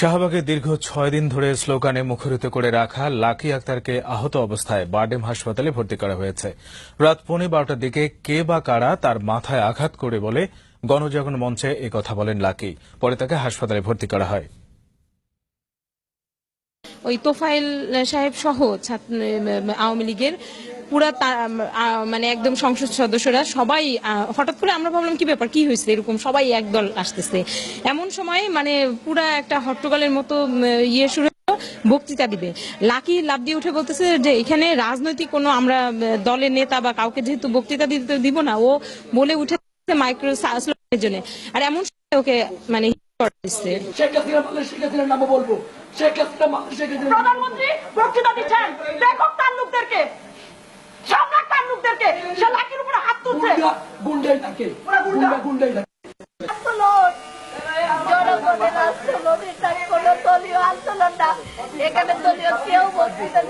শাহবাগে দীর্ঘ ছয় দিন ধরে স্লোগানে মুখরিত করে রাখা লাকি আক্তারকে আহত অবস্থায় বারডেম হাসপাতালে ভর্তি করা হয়েছে। রাত পৌনে বারোটার দিকে কে বা কারা তার মাথায় আঘাত করে বলে গণজাগরণ মঞ্চে কথা বলেন লাকি। পরে তাকে হাসপাতালে ভর্তি করা হয়। ওই তোফাইল সাহেব সহ আওয়ামী লীগের পুরা মানে একদম সংসদ সদস্যরা সবাই হঠাৎ করে আমরা ভাবলাম কি ব্যাপার কি হয়েছে এরকম? সবাই একদল আসতেছে। এমন সময় মানে পুরা একটা হট্টগোলের মতো ইয়ে শুরু বক্তৃতা দিবে। লাকি লাভ দিয়ে উঠে বলতেছে যে এখানে রাজনৈতিক কোনো আমরা দলের নেতা বা কাউকে যেহেতু বক্তৃতা দিতে দিব না ও বলে উঠে মাইক্রো জন্য। আর এমন সময় ওকে মানে hit করে দিচ্ছে। গুন্ডা গুন্ডাই থাকে। গুন্ডা। গুন্ডাই থাকে। জনগণের আন্দোলন এটা কোনো দলীয় আন্দোলন না এখানে দলীয় কেউ বক্তৃতা